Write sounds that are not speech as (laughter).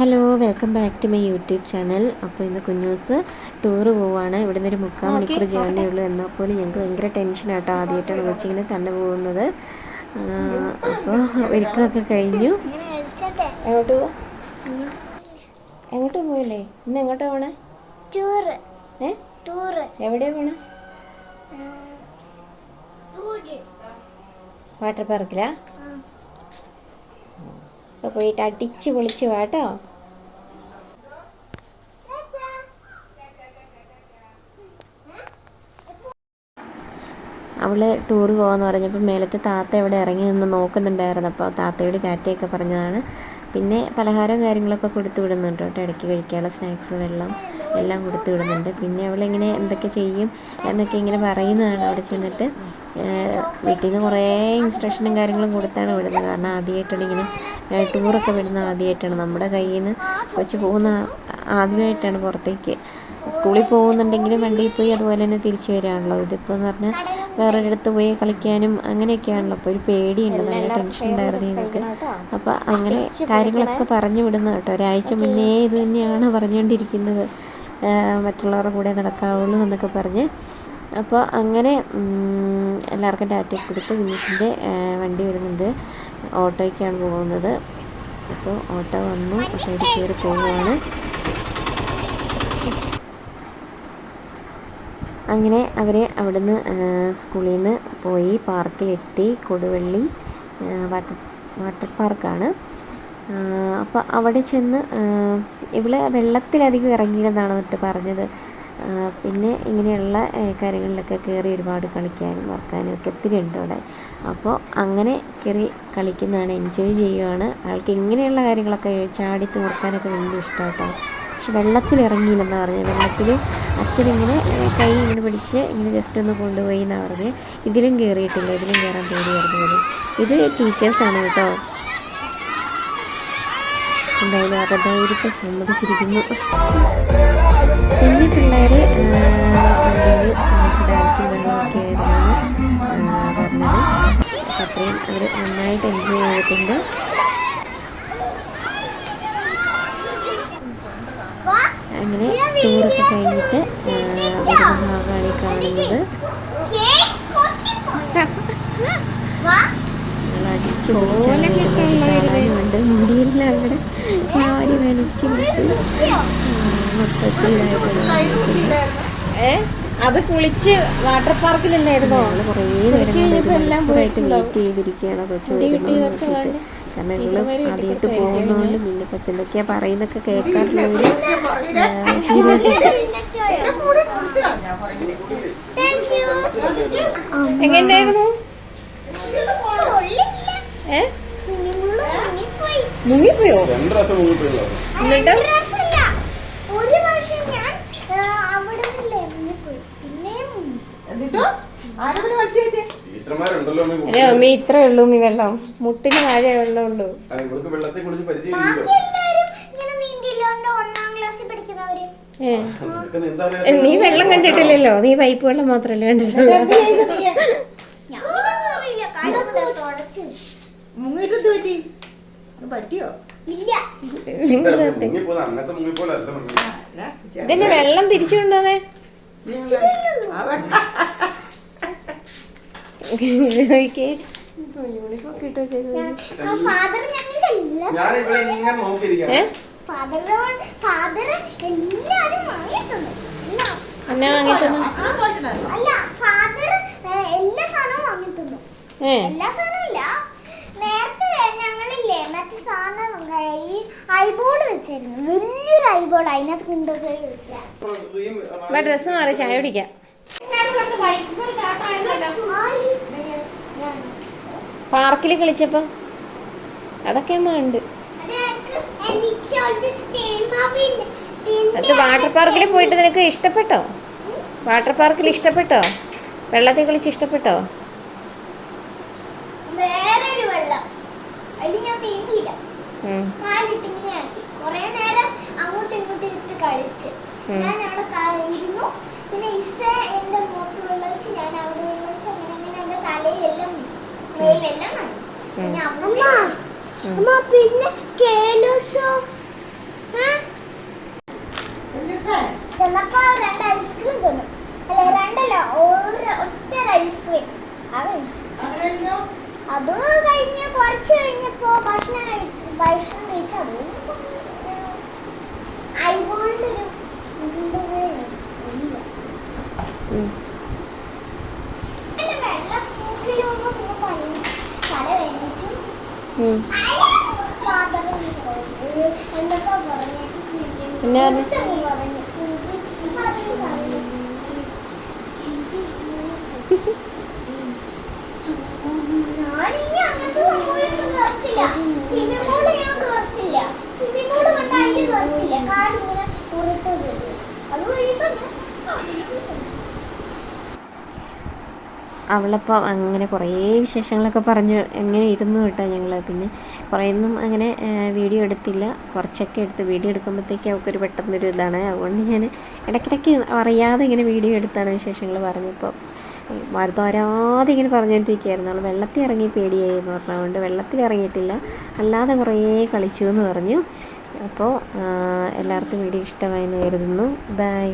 Hello welcome back to my YouTube channel. അപ്പോൾ ഇന്ന് കുഞ്ഞൂസ് tour പോവാണ്. ഇവിടുന്ന് ഒരു മുക്കാൽ മണിക്കൂർ ജേർണി ഉള്ളൂ. എന്നാൽ പോലും ഞങ്ങൾക്ക് ഭയങ്കര ടെൻഷനാട്ടോ ആദ്യമായിട്ടാണ് കൊച്ചിങ്ങനെ തന്നെ പോകുന്നത്. അപ്പോൾ ഒരുക്കമൊക്കെ കഴിഞ്ഞു. എങ്ങോട്ട് പോവാ? എങ്ങോട്ട് പോവല്ലേ? ഇന്ന് എങ്ങോട്ടാ പോണേ? ടൂറ്. ഏ? ടൂറ്. എവിടെയാ പോണേ? വാട്ടർ പാർക്കിലാ? അപ്പോൾ പോയിട്ട് അടിച്ച് പൊളിച്ച് വാട്ടോ. അവൾ ടൂർ പോകാമെന്ന് പറഞ്ഞപ്പോൾ മേലത്തെ താത്ത ഇവിടെ ഇറങ്ങി നിന്ന് നോക്കുന്നുണ്ടായിരുന്നു. അപ്പോൾ താത്തയോട് ചാറ്റയൊക്കെ പറഞ്ഞതാണ്. പിന്നെ പലഹാരവും കാര്യങ്ങളൊക്കെ കൊടുത്തു വിടുന്നുണ്ട് കേട്ടോ. ഇടയ്ക്ക് കഴിക്കാനുള്ള സ്നാക്സ് വെള്ളം എല്ലാം കൊടുത്തു വിടുന്നുണ്ട്. പിന്നെ അവളിങ്ങനെ എന്തൊക്കെ ചെയ്യും എന്നൊക്കെ ഇങ്ങനെ പറയുന്നതാണ് അവിടെ ചെന്നിട്ട്. വീട്ടിൽ നിന്ന് കുറേ ഇൻസ്ട്രക്ഷനും കാര്യങ്ങളും കൊടുത്താണ് വിടുന്നത്. കാരണം ആദ്യമായിട്ടാണ് ഇങ്ങനെ ടൂറൊക്കെ വിടുന്നത് ആദ്യമായിട്ടാണ് നമ്മുടെ കയ്യിൽ നിന്ന് കൊച്ചു പോകുന്ന ആദ്യമായിട്ടാണ് പുറത്തേക്ക്. സ്കൂളിൽ പോകുന്നുണ്ടെങ്കിലും വണ്ടിയിൽ പോയി അതുപോലെ തന്നെ തിരിച്ചു വരികയാണല്ലോ ഇതിപ്പോൾ എന്ന് പറഞ്ഞാൽ വേറൊരിടത്ത് പോയി കളിക്കാനും അങ്ങനെയൊക്കെയാണല്ലോ. അപ്പോൾ ഒരു പേടിയുണ്ട് നല്ല ടെൻഷൻ ഉണ്ടായിരുന്നു ഇതൊക്കെ അപ്പോൾ അങ്ങനെ കാര്യങ്ങളൊക്കെ പറഞ്ഞു വിടുന്ന കേട്ടോ. ഒരാഴ്ച മുന്നേ ഇത് തന്നെയാണ് പറഞ്ഞുകൊണ്ടിരിക്കുന്നത് മറ്റുള്ളവരുടെ കൂടെ നടക്കാവുള്ളൂ എന്നൊക്കെ പറഞ്ഞ്. അപ്പോൾ അങ്ങനെ എല്ലാവർക്കും ടാറ്റ കൊടുത്ത് വിനീസിന്റെ വണ്ടി വരുന്നുണ്ട്. ഓട്ടോയ്ക്കാണ് പോകുന്നത്. അപ്പോൾ ഓട്ടോ വന്നു. സൈഡിൽ കയറി പോവുകയാണ്. അങ്ങനെ അവർ അവിടുന്ന് സ്കൂളിൽ നിന്ന് പോയി പാർക്കിലെത്തി. കൊടുവള്ളി വാട്ടർ വാട്ടർ പാർക്കാണ്. അപ്പോൾ അവിടെ ചെന്ന് ഇവിടെ വെള്ളത്തിലധികം ഇറങ്ങിയതെന്നാണ് എന്നിട്ട് പറഞ്ഞത്. പിന്നെ ഇങ്ങനെയുള്ള കാര്യങ്ങളിലൊക്കെ കയറി ഒരുപാട് കളിക്കാനും വർക്കാനും ഒക്കെ ഒത്തിരി ഉണ്ട് അവിടെ. അപ്പോൾ അങ്ങനെ കയറി കളിക്കുന്നതാണ് എൻജോയ് ചെയ്യുകയാണ് ആൾക്ക് ഇങ്ങനെയുള്ള കാര്യങ്ങളൊക്കെ ചാടി തീർക്കാനൊക്കെ വലിയ കേട്ടോ പക്ഷെ വെള്ളത്തിൽ ഇറങ്ങിയില്ലെന്നാണ് പറഞ്ഞത് വെള്ളത്തിൽ അച്ഛനിങ്ങനെ കൈ ഇങ്ങനെ പിടിച്ച് ഇങ്ങനെ ജസ്റ്റ് ഒന്ന് കൊണ്ടുപോയി എന്നാണ് പറഞ്ഞത് ഇതിലും കയറിയിട്ടില്ല ഇതിലും കയറാൻ പേടിയായിരുന്നു ഇത് ടീച്ചേഴ്സാണ് കേട്ടോ. എന്തായാലും അവരുടെ ധൈര്യത്തെ സമ്മതിച്ചിരിക്കുന്നു. പിന്നെ പിള്ളേർ വണ്ടിയിൽ ഡാൻസും വെള്ളമൊക്കെ പറഞ്ഞത്. അത്രയും അവർ നന്നായിട്ട് എൻജോയ് ചെയ്തിട്ടുണ്ട്. അങ്ങനെ ടൂറൊക്കെ കഴിഞ്ഞിട്ട് ഭാഗമാണ് ഈ കാണുന്നത് കാണാനുണ്ട്. മുടിയെല്ലാം അവിടെ വാരി വലിച്ചു അത് കുളിച്ച് വാട്ടർ പാർക്കിലല്ലായിരുന്നോ കുറേ നേരം വെയിറ്റ് ചെയ്തിരിക്കുകയാണ്. കൊച്ചു കാരണം ഇവൾ ആദ്യമായിട്ട് പോകുന്നതുകൊണ്ട് പിന്നെ കൊച്ചെന്തൊക്കെയാ പറയുന്നൊക്കെ എങ്ങനെയായിരുന്നു ഏ? മുങ്ങിപ്പോയോ. എന്നിട്ട് ഒരു പ്രാവശ്യം ഞാൻ അവിടെ നിന്ന് ലെവലിൽ പോയി പിന്നെയും മുങ്ങി. അല്ലേ ഇത്രേ ഉള്ളൂ വെള്ളം. മുട്ടിന് താഴെ വെള്ളം ഉള്ളൂ. നീ വെള്ളം കണ്ടിട്ടില്ലല്ലോ? നീ പൈപ്പ് വെള്ളം മാത്രല്ലേ കണ്ടിട്ടുള്ളൂ. വെള്ളം അറിയില്ല കാലം തുടച്ചു എന്നാ വാങ്ങി തന്നു അല്ല ഫാദർ എല്ലാ സാധനവും വാങ്ങിത്തന്നു ഏ എല്ലാ സാധനവും ഇല്ല നേരത്തെ ഞങ്ങളില്ലേ മറ്റേ സാധനം ഈ ഐബോൾ വെച്ചായിരുന്നു വലിയൊരു ഐബോൾ അതിനകത്ത് കൊണ്ടുപോയി ഡ്രസ്സ് മാറി ചായ കുടിക്കാം. പാർക്കിൽ കളിച്ചപ്പോ അതൊക്കെ അത് ഉണ്ട് അത് വാട്ടർ പാർക്കിൽ പോയിട്ട് നിനക്ക് ഇഷ്ടപ്പെട്ടോ? വാട്ടർ പാർക്കിൽ ഇഷ്ടപ്പെട്ടോ? വെള്ളത്തിൽ കളിച്ച് ഇഷ്ടപ്പെട്ടോ? ഞാൻ നീന്തിയില്ല ഉം. കാലിട്ട് ഇങ്ങനെ ആക്കി കുറെ നേരം അങ്ങോട്ടും ഇങ്ങോട്ടും ഇട്ട് കളിച്ച് ഞാൻ അവിടെ ക- ഇരുന്നു പിന്നെ ഇസ എന്റെ മുഖത്ത് വെള്ളം വെച്ച് ഞാൻ അവിടെ വെള്ളം വെച്ച് അങ്ങനെ അങ്ങനെ എന്റെ തലയിലെല്ലാം മേലെല്ലാം നനഞ്ഞു. പിന്നെ അമ്മ അമ്മ പിന്നെ കേലോസോ ചെന്നപ്പോ രണ്ട് ഐസ്ക്രീം തിന്നു. അല്ല രണ്ടല്ല ഒരു ഒറ്റ ഐസ്ക്രീം. അത് കഴിഞ്ഞോ? കുറച്ച് കഴിഞ്ഞപ്പോ ഭക്ഷണം കഴിക്കും ഭക്ഷണം കഴിച്ചത് ഐബോളിന്റെ ഐബോളിലൊരു വെള്ളം മൂക്കിലൊന്നും ഒന്ന് പനി തല വേദനിച്ചു ഫാദർ എന്തൊക്കെ പറഞ്ഞു പിന്നെ (laughs) ഞാനിനി അങ്ങനത്തെ സംഭവമൊന്നും നിർത്തില്ല സ്വിമ്മിംഗ് പൂൾ ഞാൻ അവളപ്പോൾ അങ്ങനെ കുറേ വിശേഷങ്ങളൊക്കെ പറഞ്ഞ് എങ്ങനെ ഇരുന്നു കേട്ടോ ഞങ്ങൾ പിന്നെ കുറേയൊന്നും അങ്ങനെ വീഡിയോ എടുത്തില്ല. കുറച്ചൊക്കെ എടുത്ത് വീഡിയോ എടുക്കുമ്പോഴത്തേക്ക് അവൾക്കൊരു പെട്ടെന്നൊരു ഇതാണ്. അതുകൊണ്ട് ഞാൻ ഇടയ്ക്കിടയ്ക്ക് അറിയാതെ ഇങ്ങനെ വീഡിയോ എടുത്താണ് വിശേഷങ്ങൾ പറഞ്ഞപ്പോൾ വരാതെ ഇങ്ങനെ പറഞ്ഞുകൊണ്ടിരിക്കുകയായിരുന്നു അവൾ വെള്ളത്തിൽ ഇറങ്ങി പേടിയായി എന്ന് പറഞ്ഞതുകൊണ്ട് വെള്ളത്തിൽ ഇറങ്ങിയിട്ടില്ല. അല്ലാതെ കുറേ കളിച്ചു എന്ന് പറഞ്ഞു. അപ്പോൾ എല്ലാവർക്കും വീഡിയോ ഇഷ്ടമായി എന്ന് കരുതുന്നു. ബൈ.